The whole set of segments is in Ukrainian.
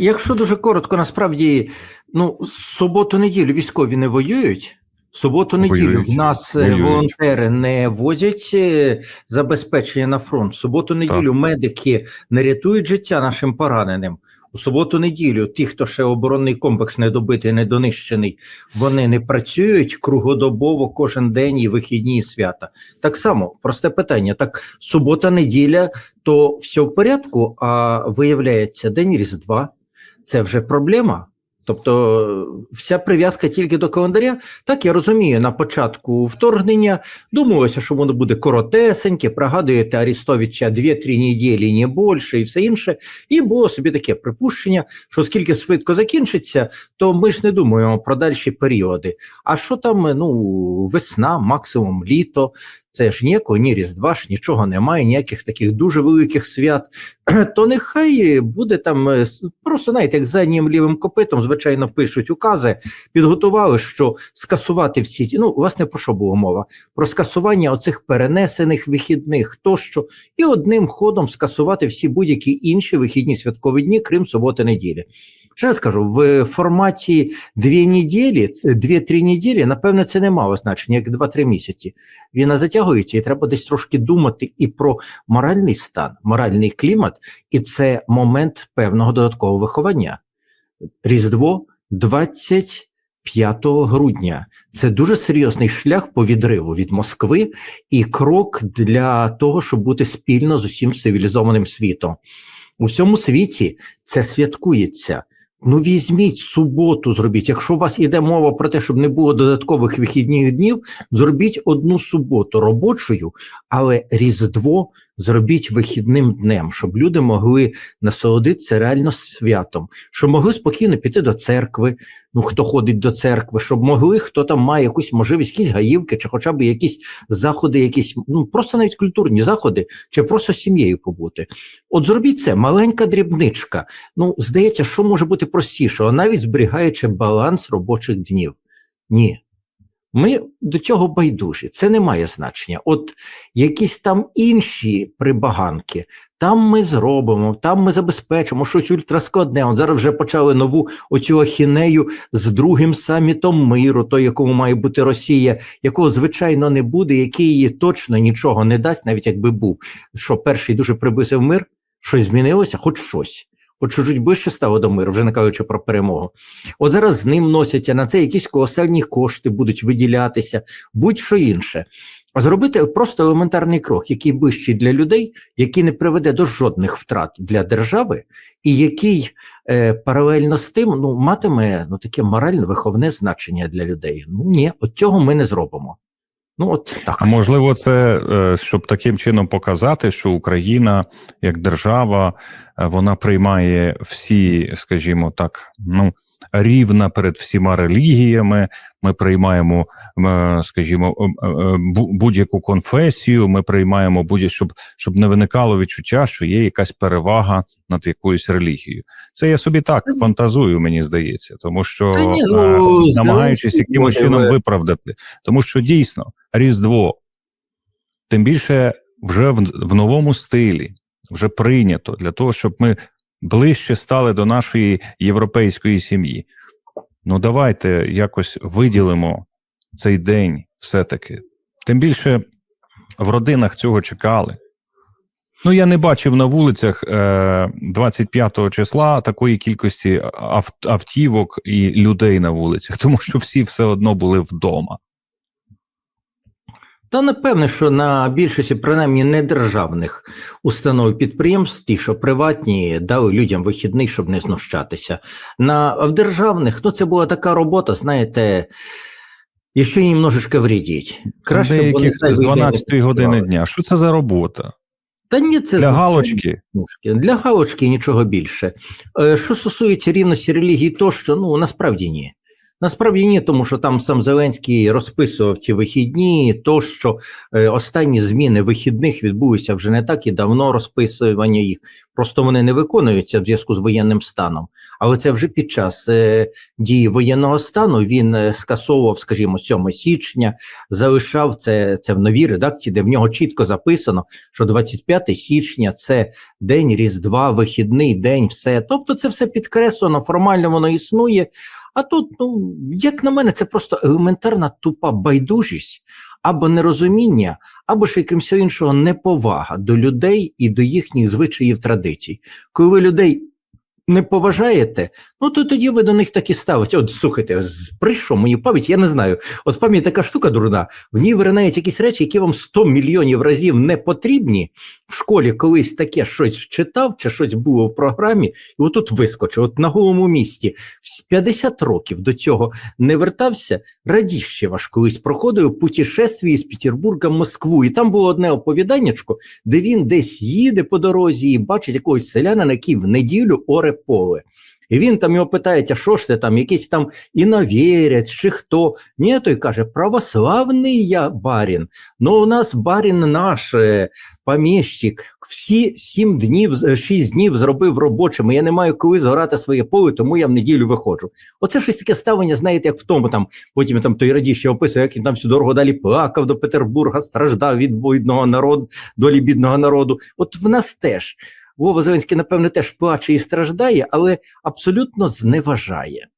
якщо дуже коротко, насправді, ну, суботу-неділю військові не воюють. Суботу-неділю Воюють. в нас е, Воюють. волонтери не возять е, забезпечення на фронт. В суботу-неділю медики не рятують життя нашим пораненим. У суботу-неділю ті, хто ще оборонний комплекс не добитий, не донищений, вони не працюють кругодобово кожен день і вихідні і свята. Так само, просте питання. Так, субота-неділя, то все в порядку, а виявляється, день Різдва це вже проблема. Тобто вся прив'язка тільки до календаря. Так я розумію, на початку вторгнення думалося, що воно буде коротесеньке, пригадуєте Арістовича 2-3 неділі, не більше і все інше. І було собі таке припущення, що скільки швидко закінчиться, то ми ж не думаємо про дальші періоди. А що там, ну, весна, максимум літо, це ж ніякого, ні Різдва ж нічого немає, ніяких таких дуже великих свят. То нехай буде там е, просто знаєте, як заднім лівим копитом, звичайно, пишуть укази, підготували, що скасувати всі ті. Ну, у вас не про що було мова? Про скасування оцих перенесених вихідних тощо, і одним ходом скасувати всі будь-які інші вихідні святкові дні, крім суботи неділі. Ще раз кажу, в форматі дві неділі, ц- дві-три неділі, напевно, це не мало значення, як два-три місяці. Війна затягується, і треба десь трошки думати і про моральний стан, моральний клімат, і це момент певного додаткового виховання. Різдво 25 грудня. Це дуже серйозний шлях по відриву від Москви і крок для того, щоб бути спільно з усім цивілізованим світом. У всьому світі це святкується. Ну, візьміть суботу, зробіть. Якщо у вас іде мова про те, щоб не було додаткових вихідних днів, зробіть одну суботу робочою, але Різдво зробіть вихідним днем, щоб люди могли насолодитися реально святом, щоб могли спокійно піти до церкви, ну хто ходить до церкви, щоб могли, хто там має якусь можливість, якісь гаївки, чи хоча б якісь заходи, якісь, ну просто навіть культурні заходи, чи просто з сім'єю побути. От зробіть це, маленька дрібничка. Ну, здається, що може бути простішого, навіть зберігаючи баланс робочих днів. Ні. Ми до цього байдужі, це не має значення. От якісь там інші прибаганки, там ми зробимо, там ми забезпечимо щось ультраскладне. От зараз вже почали нову оцю ахінею з другим самітом миру, той, якому має бути Росія, якого звичайно не буде, який їй точно нічого не дасть, навіть якби був. Що перший дуже приблизив мир, щось змінилося, хоч щось. Хоч чуть ближче стало до миру, вже не кажучи про перемогу. От зараз з ним носяться на це якісь колосальні кошти будуть виділятися, будь-що інше. А зробити просто елементарний крок, який ближчий для людей, який не приведе до жодних втрат для держави, і який е, паралельно з тим ну, матиме ну, таке морально виховне значення для людей. Ну ні, от цього ми не зробимо. Ну, от так. А можливо, це е, щоб таким чином показати, що Україна як держава е, вона приймає всі, скажімо так, ну рівна перед всіма релігіями. Ми приймаємо, е, скажімо, бу- будь-яку конфесію. Ми приймаємо будь щоб, щоб не виникало відчуття, що є якась перевага над якоюсь релігією. Це я собі так фантазую, мені здається, тому що ну, намагаючись якимось чином виправдати, тому що дійсно Різдво, тим більше вже в, в новому стилі, вже прийнято для того, щоб ми ближче стали до нашої європейської сім'ї. Ну, давайте якось виділимо цей день все-таки. Тим більше в родинах цього чекали. Ну, я не бачив на вулицях е, 25 числа такої кількості ав- автівок і людей на вулицях, тому що всі все одно були вдома. Та напевне, що на більшості, принаймні, недержавних установ підприємств, ті, що приватні, дали людям вихідний, щоб не знущатися. На а в державних, ну це була така робота, знаєте, і ще немножечко вредіть. Краще Деяких з 12 не години дня. Що це за робота? Та ні, це Для галочки. Для галочки нічого більше. Е, Що стосується рівності релігії, то що ну насправді ні. Насправді ні, тому що там сам Зеленський розписував ці вихідні, то що е, останні зміни вихідних відбулися вже не так і давно розписування їх. Просто вони не виконуються в зв'язку з воєнним станом. Але це вже під час е, дії воєнного стану він е, скасовував, скажімо, 7 січня, залишав це, це в новій редакції, де в нього чітко записано, що 25 січня це день Різдва, вихідний день, все. Тобто це все підкреслено, формально воно існує. А тут, ну, як на мене, це просто елементарна тупа байдужість або нерозуміння, або ж всього іншого, неповага до людей і до їхніх звичаїв традицій. Коли ви людей не поважаєте, ну то тоді ви до них так і ставите. От слухайте, прийшов мені пам'ять, я не знаю. От пам'ять така штука дурна, в ній виринають якісь речі, які вам 100 мільйонів разів не потрібні. В школі колись таке щось читав, чи щось було в програмі, і отут вискочив, от на голому місці. В 50 років до цього не вертався. Радіщева ж колись проходив путешествие з Петербурга в Москву. І там було одне оповіданнячко, де він десь їде по дорозі і бачить якогось селянина, який в неділю оре поле. І він там його питає, а що ж ти там, якийсь там іновірець, чи хто? Ні, той каже, православний я барін. Ну, у нас барін наш, е, поміщик, всі сім днів, е, шість днів зробив робочими. Я не маю коли згорати своє поле, тому я в неділю виходжу. Оце щось таке ставлення, знаєте, як в тому там, потім там той радіще описує, як він там всю дорогу далі плакав до Петербурга, страждав від бідного народу, долі бідного народу. От в нас теж. Вова Зеленський, напевне, теж плаче і страждає, але абсолютно зневажає.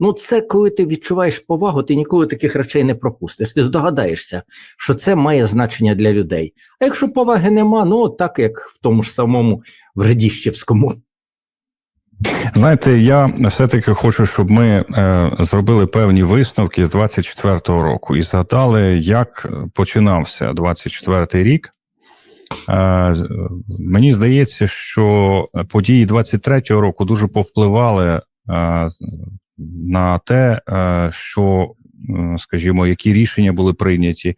Ну, це коли ти відчуваєш повагу, ти ніколи таких речей не пропустиш. Ти здогадаєшся, що це має значення для людей. А якщо поваги нема, ну так як в тому ж самому в Радіщевському. Знаєте, я все-таки хочу, щоб ми е, зробили певні висновки з 24-го року і згадали, як починався 24-й рік. Е, з- мені здається, що події 23-го року дуже повпливали е, на те, е, що, е, скажімо, які рішення були прийняті,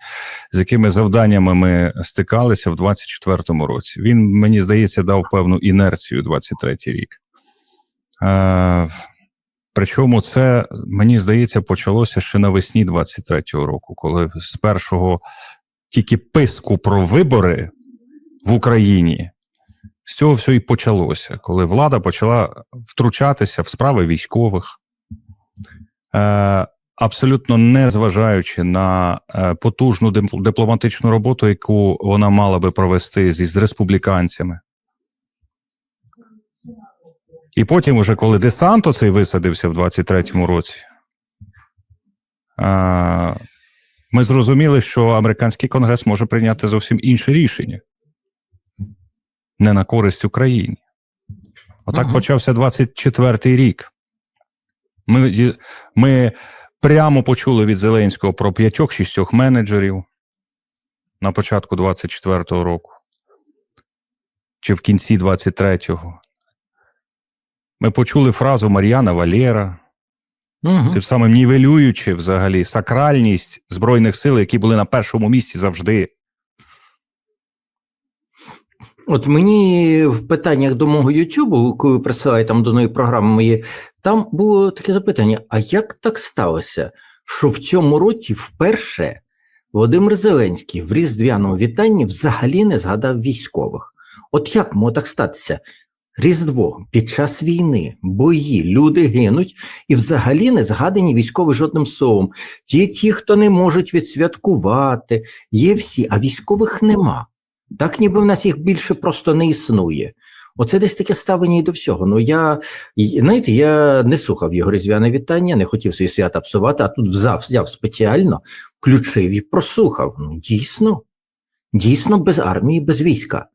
з якими завданнями ми стикалися в 24-му році. Він, мені здається, дав певну інерцію 23-й рік. Е, Причому це, мені здається, почалося ще навесні 23-го року, коли з першого тільки писку про вибори в Україні. З цього все і почалося, коли влада почала втручатися в справи військових, е, абсолютно не зважаючи на е, потужну дипломатичну роботу, яку вона мала би провести з республіканцями. І потім, уже коли десант оцей висадився в 23-му році, ми зрозуміли, що американський конгрес може прийняти зовсім інше рішення не на користь Україні. Отак Ага. почався 24-й рік. Ми, ми прямо почули від Зеленського про п'ятьох-шістьох менеджерів на початку 24-го року чи в кінці 23-го. Ми почули фразу Мар'яна Валєра, Угу. тим самим нівелюючи взагалі сакральність Збройних сил, які були на першому місці завжди. От мені в питаннях до мого Ютубу, коли присилають там до нової програми мої, там було таке запитання: а як так сталося, що в цьому році вперше Володимир Зеленський в різдвяному вітанні взагалі не згадав військових? От як могло так статися? Різдво під час війни, бої, люди гинуть, і взагалі не згадані військові жодним словом. Ті, ті, хто не можуть відсвяткувати, є всі, а військових нема. Так ніби в нас їх більше просто не існує. Оце десь таке ставлення і до всього. Ну я знаєте, я не слухав його різдвяне вітання, не хотів свої свята псувати, а тут взяв, взяв спеціально, включив і прослухав. Ну, дійсно, дійсно, без армії, без війська.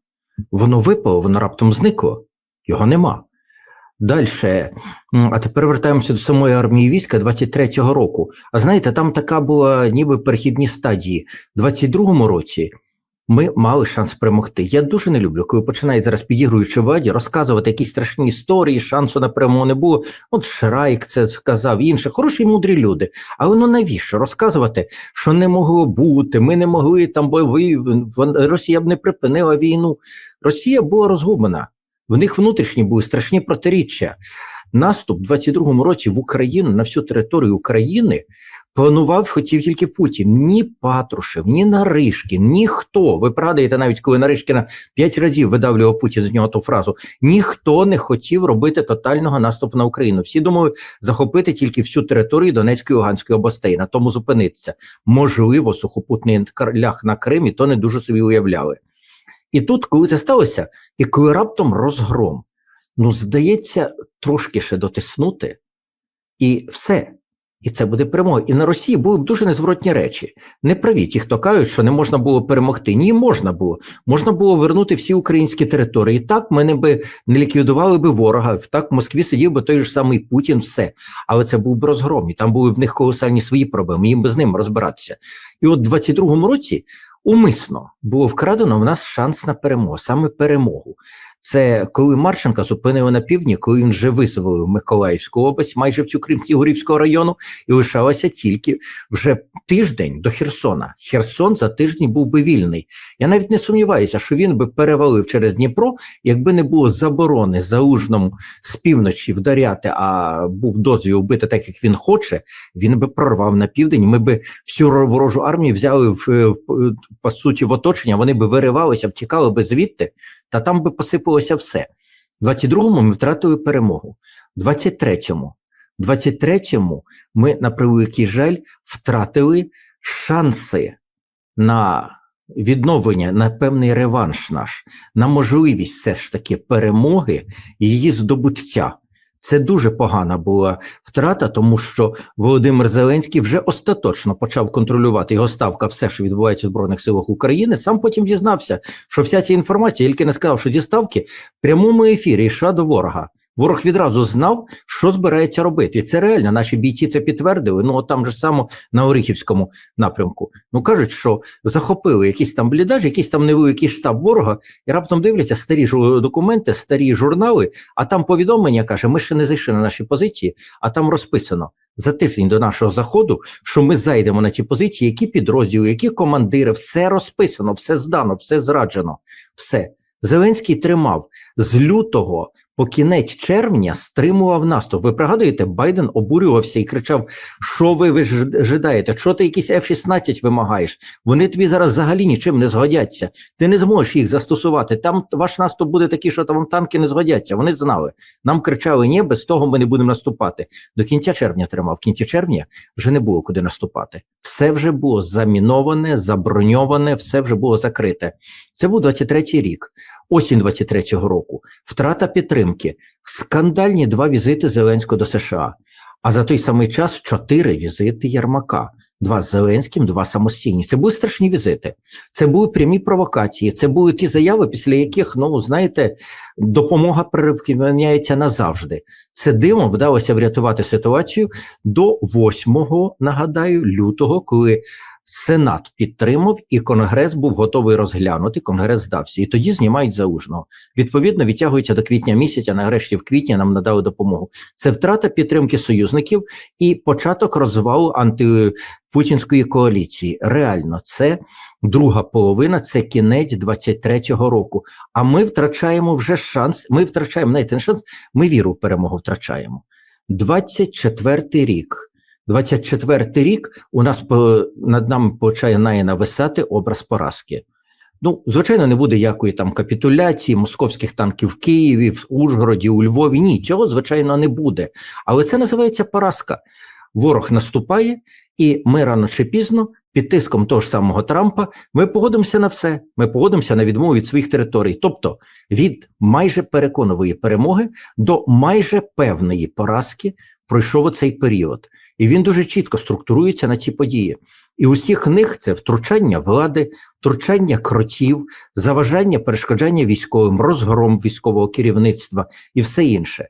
Воно випало, воно раптом зникло, його нема. Далі, а тепер вертаємося до самої армії війська 23-го року. А знаєте, там така була ніби перехідні стадії. В 22-му році ми мали шанс перемогти. Я дуже не люблю, коли починають зараз підігруючи владі, розказувати якісь страшні історії, шансу на перемогу не було. От Шрайк це сказав, інші хороші мудрі люди. Але ну навіщо розказувати, що не могло бути? Ми не могли там, бо ви Росія б не припинила війну. Росія була розгублена. В них внутрішні були страшні протиріччя. Наступ в 22-му році в Україну на всю територію України планував, хотів тільки Путін. Ні Патрушев, ні Наришкін, ніхто. Ви пригадуєте, навіть коли Наришкіна п'ять разів видавлював Путін з нього ту фразу. Ніхто не хотів робити тотального наступу на Україну. Всі думали захопити тільки всю територію Донецької і Луганської областей, на тому зупинитися. Можливо, сухопутний лях на Кримі то не дуже собі уявляли. І тут, коли це сталося, і коли раптом розгром, ну, здається, трошки ще дотиснути, і все. І це буде перемога. І на Росії були б дуже незворотні речі. Не праві ті, хто кажуть, що не можна було перемогти. Ні, можна було. Можна було вернути всі українські території. Так, мене би не ліквідували би ворога. Так, в Москві сидів би той ж самий Путін, все. Але це був б розгром, і там були в них колосальні свої проблеми. Їм би з ним розбиратися. І от в 22-му році умисно було вкрадено в нас шанс на перемогу, саме перемогу. Це коли Марченка зупинили на півдні, коли він вже визволив Миколаївську область, майже всю крім Ігорівського району, і лишалося тільки вже тиждень до Херсона. Херсон за тиждень був би вільний. Я навіть не сумніваюся, що він би перевалив через Дніпро, якби не було заборони залужному з півночі вдаряти, а був дозвіл вбити так, як він хоче. Він би прорвав на південь. Ми би всю ворожу армію взяли в, в, в по суті в оточення. Вони би виривалися, втікали би звідти, та там би посипалося все. В 22-му ми втратили перемогу. В 23-му, 23-му ми, на превеликий жаль, втратили шанси на відновлення, на певний реванш наш, на можливість все ж таки перемоги і її здобуття. Це дуже погана була втрата, тому що Володимир Зеленський вже остаточно почав контролювати його ставка, все, що відбувається в Збройних силах України. Сам потім дізнався, що вся ця інформація, тільки не сказав, що ті ставки в прямому ефірі йшла до ворога. Ворог відразу знав, що збирається робити. І це реально. Наші бійці це підтвердили. Ну, там же само на Оріхівському напрямку. Ну кажуть, що захопили якийсь там блідаж, якийсь там невеликий штаб ворога, і раптом дивляться старі документи, старі журнали. А там повідомлення каже: ми ще не зайшли на наші позиції, а там розписано. За тиждень до нашого заходу, що ми зайдемо на ті позиції, які підрозділи, які командири, все розписано, все здано, все зраджено. Все. Зеленський тримав з лютого по кінець червня стримував наступ. Ви пригадуєте, Байден обурювався і кричав: Що ви ви жидаєте? Що ти якийсь F-16 вимагаєш? Вони тобі зараз взагалі нічим не згодяться. Ти не зможеш їх застосувати. Там ваш наступ буде такий, що там танки не згодяться. Вони знали. Нам кричали: ні, без того ми не будемо наступати. До кінця червня тримав. В кінці червня вже не було куди наступати. Все вже було заміноване, заброньоване, все вже було закрите. Це був 23-й рік, осінь 23-го року. Втрата підтримки, скандальні два візити Зеленського до США. А за той самий час чотири візити Єрмака. Два з Зеленським, два самостійні. Це були страшні візити. Це були прямі провокації. Це були ті заяви, після яких, ну знаєте, допомога припиняється назавжди. Це димом вдалося врятувати ситуацію до 8, нагадаю, лютого, коли Сенат підтримав, і Конгрес був готовий розглянути. Конгрес здався, і тоді знімають залужного. Відповідно, відтягується до квітня місяця. Нарешті в квітні нам надали допомогу. Це втрата підтримки союзників і початок розвалу антипутінської коаліції. Реально, це друга половина, це кінець 23-го року. А ми втрачаємо вже шанс. Ми втрачаємо навіть не шанс. Ми віру в перемогу втрачаємо. 24-й рік. 24-й рік у нас по, над нами починає нависати образ поразки. Ну, звичайно, не буде якої там капітуляції московських танків в Києві, в Ужгороді, у Львові. Ні, цього, звичайно, не буде. Але це називається поразка. Ворог наступає, і ми рано чи пізно, під тиском того ж самого Трампа, ми погодимося на все. Ми погодимося на відмову від своїх територій. Тобто від майже переконової перемоги до майже певної поразки пройшов оцей період. І він дуже чітко структурується на ці події. І усіх них це втручання влади, втручання кротів, заважання, перешкоджання військовим, розгром військового керівництва і все інше.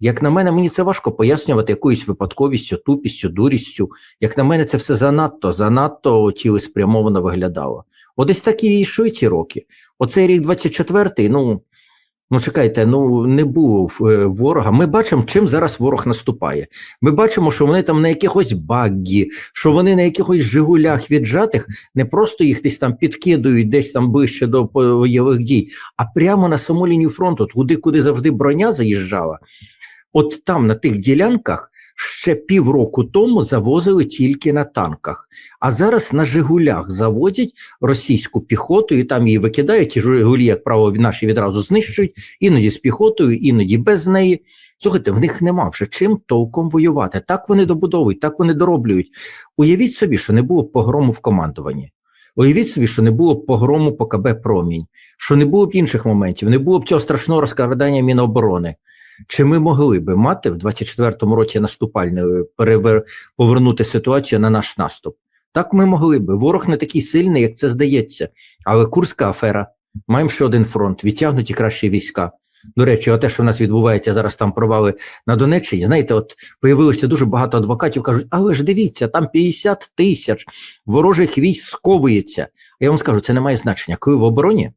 Як на мене, мені це важко пояснювати якоюсь випадковістю, тупістю, дурістю. Як на мене, це все занадто, занадто цілеспрямовано виглядало. От десь так і йшли ці роки. Оцей рік 24-й, ну. Ну, чекайте, ну не було ворога. Ми бачимо, чим зараз ворог наступає. Ми бачимо, що вони там на якихось баггі, що вони на якихось жигулях віджатих не просто їх десь там підкидують, десь там ближче до бойових дій, а прямо на саму лінію фронту, туди, куди завжди броня заїжджала. От там на тих ділянках ще півроку тому завозили тільки на танках, а зараз на Жигулях заводять російську піхоту і там її викидають. І Жигулі, як правило, наші відразу знищують, іноді з піхотою, іноді без неї. Слухайте, в них нема вже чим толком воювати. Так вони добудовують, так вони дороблюють. Уявіть собі, що не було погрому в командуванні. Уявіть собі, що не було б погрому по КБ Промінь, що не було б інших моментів, не було б цього страшного розкрадання Міноборони. Чи ми могли би мати в 24-му році наступальною перевер... повернути ситуацію на наш наступ? Так ми могли би. Ворог не такий сильний, як це здається. Але Курська афера, маємо ще один фронт, відтягнуті кращі війська. До речі, те, що в нас відбувається зараз там провали на Донеччині, знаєте, от появилося дуже багато адвокатів, кажуть, але ж дивіться, там 50 тисяч ворожих військ сковується. Я вам скажу, це не має значення. Коли в обороні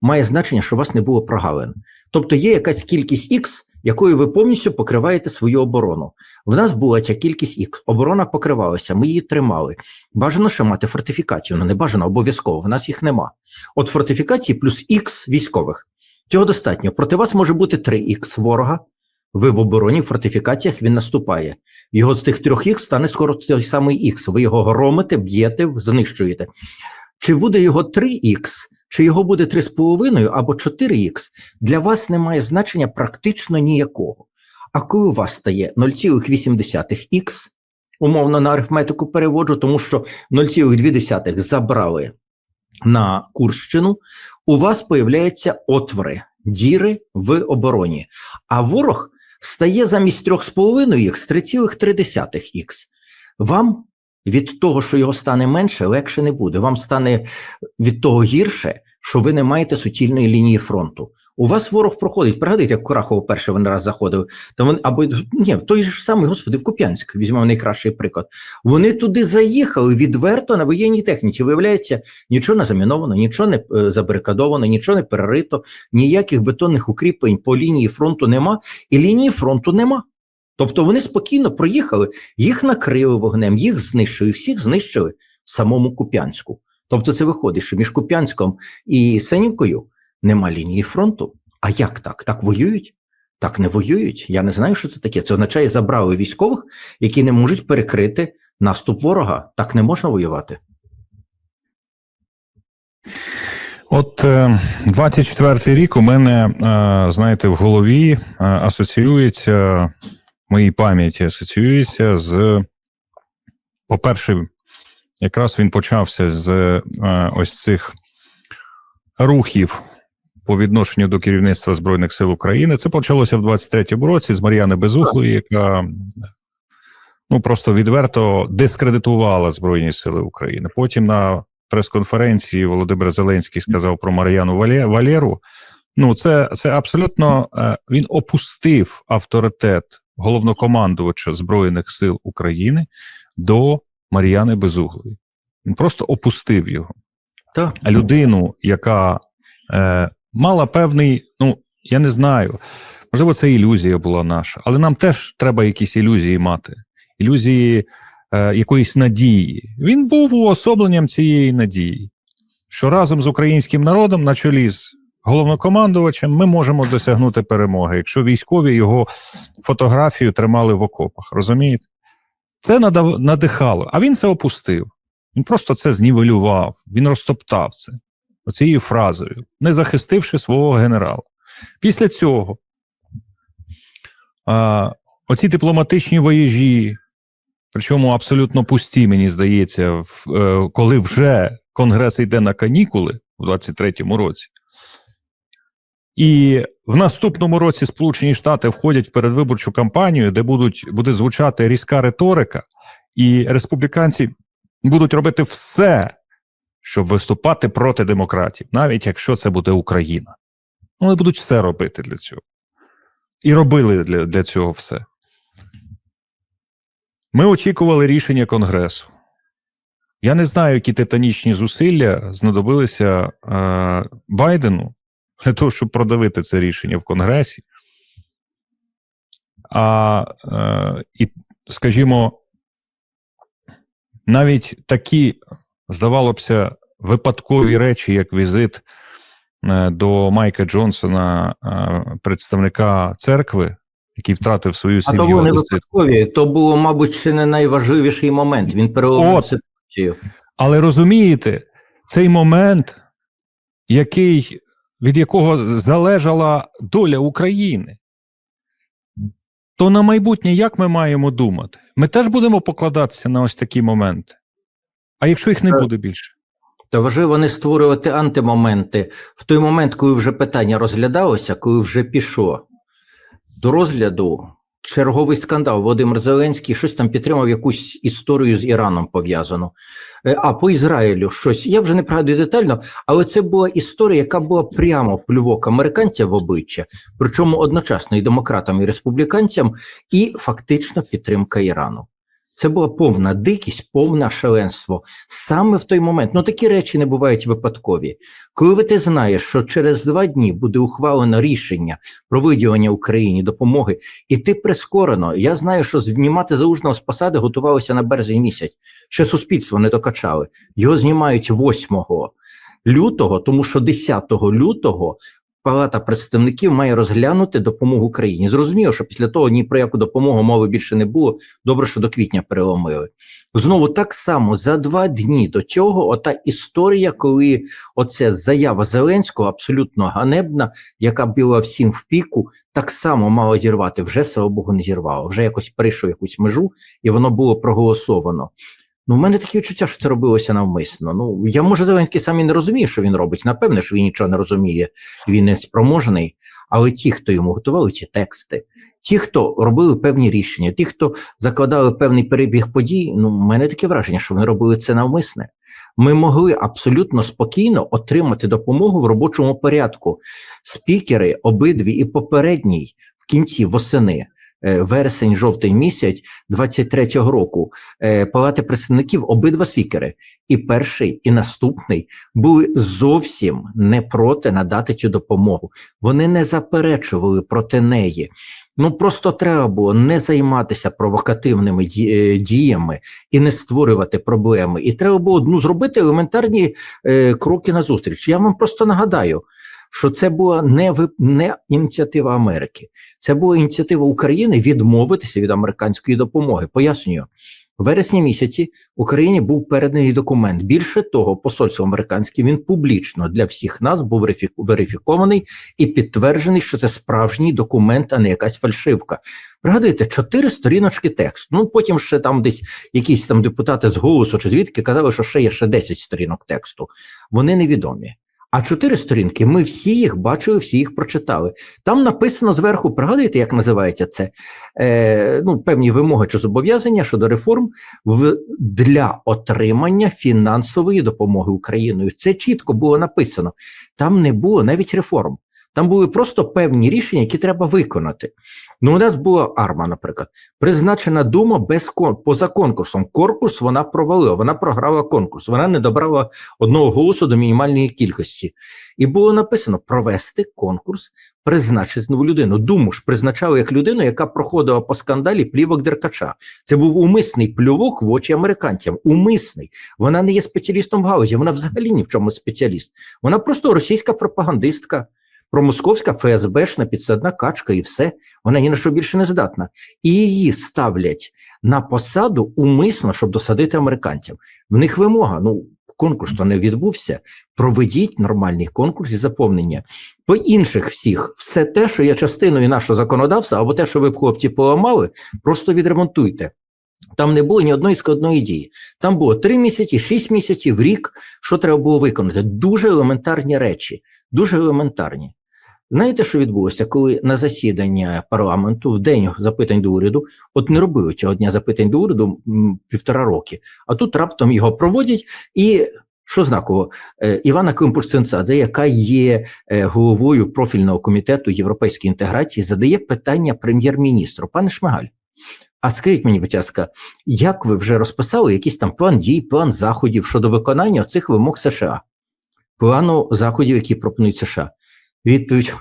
має значення, що у вас не було прогалин. Тобто є якась кількість Х, якою ви повністю покриваєте свою оборону. В нас була ця кількість Х, оборона покривалася, ми її тримали. Бажано ще мати фортифікацію, ну не бажано, обов'язково, в нас їх нема. От фортифікації плюс Х військових. Цього достатньо. Проти вас може бути 3х ворога. Ви в обороні, в фортифікаціях він наступає. Його з тих трьох х стане скоро той самий х. Ви його громите, б'єте, знищуєте. Чи буде його 3х, чи його буде 3,5 або 4х, для вас не має значення практично ніякого. А коли у вас стає 0,8х, умовно на арифметику переводжу, тому що 0,2 забрали на Курщину, у вас появляються отвори, діри в обороні. А ворог стає замість 3,5х 3,3х. Вам від того, що його стане менше, легше не буде. Вам стане від того гірше, що ви не маєте суцільної лінії фронту. У вас ворог проходить. Пригадуйте, як Курахово перший він раз заходив. То вони або ні, той же самий господи, в Куп'янськ візьмемо найкращий приклад. Вони туди заїхали відверто на воєнній техніці. Виявляється, нічого не заміновано, нічого не е, забарикадовано, нічого не перерито, ніяких бетонних укріплень по лінії фронту нема, і лінії фронту нема. Тобто вони спокійно проїхали, їх накрили вогнем, їх знищили, всіх знищили в самому Куп'янську. Тобто це виходить, що між Куп'янськом і Сенівкою нема лінії фронту. А як так? Так воюють? Так не воюють. Я не знаю, що це таке. Це означає, забрали військових, які не можуть перекрити наступ ворога. Так не можна воювати. От е, 24-й рік у мене, е, знаєте, в голові е, асоціюється, моїй пам'яті асоціюється з, по-перше, якраз він почався з е, ось цих рухів по відношенню до керівництва Збройних сил України. Це почалося в 23-му році з Мар'яни Безухлої, яка ну просто відверто дискредитувала Збройні Сили України. Потім на прес-конференції Володимир Зеленський сказав про Мар'яну Валє- Валєру. Ну, це, це абсолютно е, він опустив авторитет головнокомандувача Збройних сил України до Мар'яни Безуглої. Він просто опустив його. Так. А людину, яка е, мала певний, ну я не знаю, можливо, це ілюзія була наша, але нам теж треба якісь ілюзії мати, ілюзії е, якоїсь надії. Він був уособленням цієї надії, що разом з українським народом, на чолі з головнокомандувачем, ми можемо досягнути перемоги, якщо військові його фотографію тримали в окопах. Розумієте? Це надихало, а він це опустив. Він просто це знівелював, він розтоптав це оцією фразою, не захистивши свого генерала. Після цього а, оці дипломатичні воєжі, причому абсолютно пусті, мені здається, в, е, коли вже Конгрес йде на канікули у 23-му році. І в наступному році Сполучені Штати входять в передвиборчу кампанію, де будуть, буде звучати різка риторика, і республіканці будуть робити все, щоб виступати проти демократів, навіть якщо це буде Україна. Вони будуть все робити для цього. І робили для, для цього все. Ми очікували рішення Конгресу. Я не знаю, які титанічні зусилля знадобилися е, Байдену для того, щоб продавити це рішення в Конгресі. А, е, і, скажімо, навіть такі, здавалося б, випадкові речі, як візит е, до Майка Джонсона, е, представника церкви, який втратив свою А сім'ю. то вони випадкові. То було, мабуть, ще не найважливіший момент. Він переломив ситуацію. Але розумієте, цей момент, який, від якого залежала доля України, то на майбутнє як ми маємо думати? Ми теж будемо покладатися на ось такі моменти. А якщо їх не буде більше? Та важливо не створювати антимоменти в той момент, коли вже питання розглядалося, коли вже пішло до розгляду черговий скандал. Володимир Зеленський щось там підтримав якусь історію з Іраном пов'язану. Е, А по Ізраїлю щось. Я вже не пригадую детально, але це була історія, яка була прямо плювок американцям в обличчя, причому одночасно і демократам, і республіканцям, і фактично підтримка Ірану. Це була повна дикість, повне шаленство. Саме в той момент, ну такі речі не бувають випадкові. Коли ти знаєш, що через два дні буде ухвалено рішення про виділення Україні допомоги, і ти прискорено, я знаю, що знімати заужного з посади готувалося на березень місяць. Ще суспільство не докачали. Його знімають 8 лютого, тому що 10 лютого. Палата представників має розглянути допомогу Україні. Зрозуміло, що після того ні про яку допомогу мови більше не було. Добре, що до квітня переломили. Знову так само за два дні до цього, ота історія, коли оця заява Зеленського абсолютно ганебна, яка була всім в піку, так само мала зірвати. Вже слава Богу, не зірвало. Вже якось перейшов якусь межу, і воно було проголосовано. Ну, в мене таке відчуття, що це робилося навмисно. Ну, я може Зеленський сам і не розуміє, що він робить. Напевне, що він нічого не розуміє, він не спроможений. Але ті, хто йому готували ці тексти, ті, хто робили певні рішення, ті, хто закладали певний перебіг подій, ну, в мене таке враження, що вони робили це навмисне. Ми могли абсолютно спокійно отримати допомогу в робочому порядку. Спікери, обидві і попередній в кінці восени. Е, Вересень, жовтень місяць 23-го року е, Палати представників обидва спікери, і перший, і наступний були зовсім не проти надати цю допомогу. Вони не заперечували проти неї. Ну просто треба було не займатися провокативними е, діями і не створювати проблеми. І треба було ну, зробити елементарні е, кроки назустріч. Я вам просто нагадаю, що це була не, не ініціатива Америки, це була ініціатива України відмовитися від американської допомоги. Пояснюю. В вересні місяці Україні був переданий документ. Більше того, посольство американське він публічно для всіх нас був верифікований і підтверджений, що це справжній документ, а не якась фальшивка. Пригадуєте, чотири сторіночки тексту. Ну потім ще там десь якісь там депутати з голосу чи звідки казали, що ще є ще 10 сторінок тексту. Вони невідомі. А чотири сторінки, ми всі їх бачили, всі їх прочитали. Там написано зверху, пригадуєте, як називається це? Е, ну, певні вимоги чи зобов'язання щодо реформ в, для отримання фінансової допомоги Україною. Це чітко було написано. Там не було навіть реформ. Там були просто певні рішення, які треба виконати. Ну, у нас була арма, наприклад, призначена дума без кон поза конкурсом. Конкурс вона провалила, вона програла конкурс, вона не добрала одного голосу до мінімальної кількості. І було написано провести конкурс, призначити нову людину. Думу ж призначали як людину, яка проходила по скандалі плівок Деркача. Це був умисний плювок в очі американцям. Умисний. Вона не є спеціалістом в галузі, вона взагалі ні в чому спеціаліст. Вона просто російська пропагандистка, промосковська ФСБшна підсадна качка і все. Вона ні на що більше не здатна. І її ставлять на посаду умисно, щоб досадити американцям. В них вимога. Ну, конкурс то не відбувся. Проведіть нормальний конкурс і заповнення. По інших всіх, все те, що є частиною нашого законодавства, або те, що ви хлопці поламали, просто відремонтуйте. Там не було ні одної складної дії. Там було три місяці, шість місяців, рік, що треба було виконати. Дуже елементарні речі, дуже елементарні. Знаєте, що відбулося, коли на засідання парламенту в день запитань до уряду, от не робили цього дня запитань до уряду півтора роки, а тут раптом його проводять і. Що знаково, Е, Івана Климпуш-Цинцадзе, яка є е, головою профільного комітету європейської інтеграції, задає питання прем'єр-міністру. Пане Шмигаль, а скажіть мені, будь ласка, як ви вже розписали якийсь там план дій, план заходів щодо виконання цих вимог США, плану заходів, які пропонують США? Відповідь: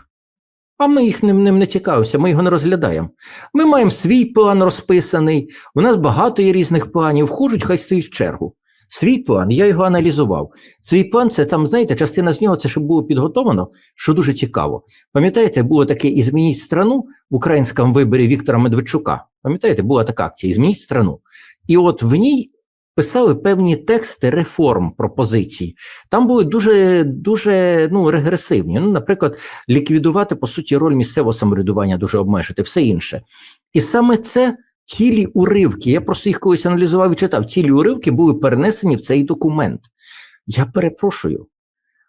а ми їх ним, ним не цікавимося, ми його не розглядаємо. Ми маємо свій план розписаний, у нас багато є різних планів, вхожуть, хай стоїть в чергу. Свій план, я його аналізував. Свій план це там, знаєте, частина з нього це щоб було підготовлено, що дуже цікаво. Пам'ятаєте, було таке змініть страну в українському виборі Віктора Медведчука. Пам'ятаєте, була така акція Змініть страну. І от в ній писали певні тексти реформ пропозицій. Там були дуже дуже ну, регресивні. Ну, наприклад, ліквідувати по суті роль місцевого самоврядування, дуже обмежити, все інше. І саме це цілі уривки. Я просто їх колись аналізував і читав. Цілі уривки були перенесені в цей документ. Я перепрошую.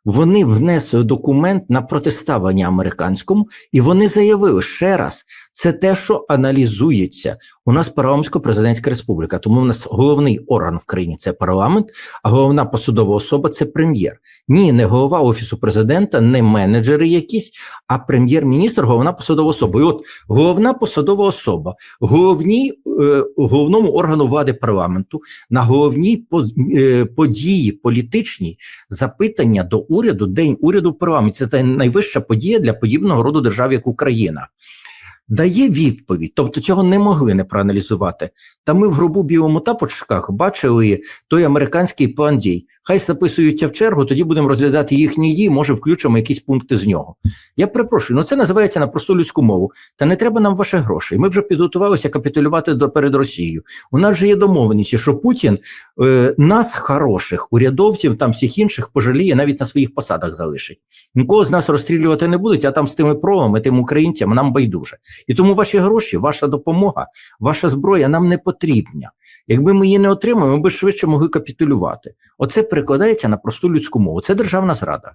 Вони внесли документ на протиставлення американському, і вони заявили ще раз: це те, що аналізується. У нас парламентсько-президентська республіка, тому у нас головний орган в країні це парламент, а головна посадова особа це прем'єр. Ні, не голова офісу президента, не менеджери якісь, а прем'єр-міністр, головна посадова особа. І от головна посадова особа, головні, е, головному органу влади парламенту на головній по- е, події політичній запитання до уряду, день уряду в парламенті. Це та найвища подія для подібного роду держав, як Україна. Дає відповідь, тобто цього не могли не проаналізувати. Та ми в грубу білому тапочках бачили той американський план дій. Хай записуються в чергу, тоді будемо розглядати їхні дії, може включимо якісь пункти з нього. Я перепрошую, ну це називається на просту людську мову. Та не треба нам ваших грошей. Ми вже підготувалися капітулювати до перед Росією. У нас вже є домовленість, що Путін е, нас, хороших урядовців, там всіх інших пожаліє, навіть на своїх посадах залишить. Нікого з нас розстрілювати не будуть, а там з тими промами, тим українцям нам байдуже. І тому ваші гроші, ваша допомога, ваша зброя нам не потрібна. Якби ми її не отримали, ми б швидше могли капітулювати. Оце перекладається на просту людську мову. Це державна зрада.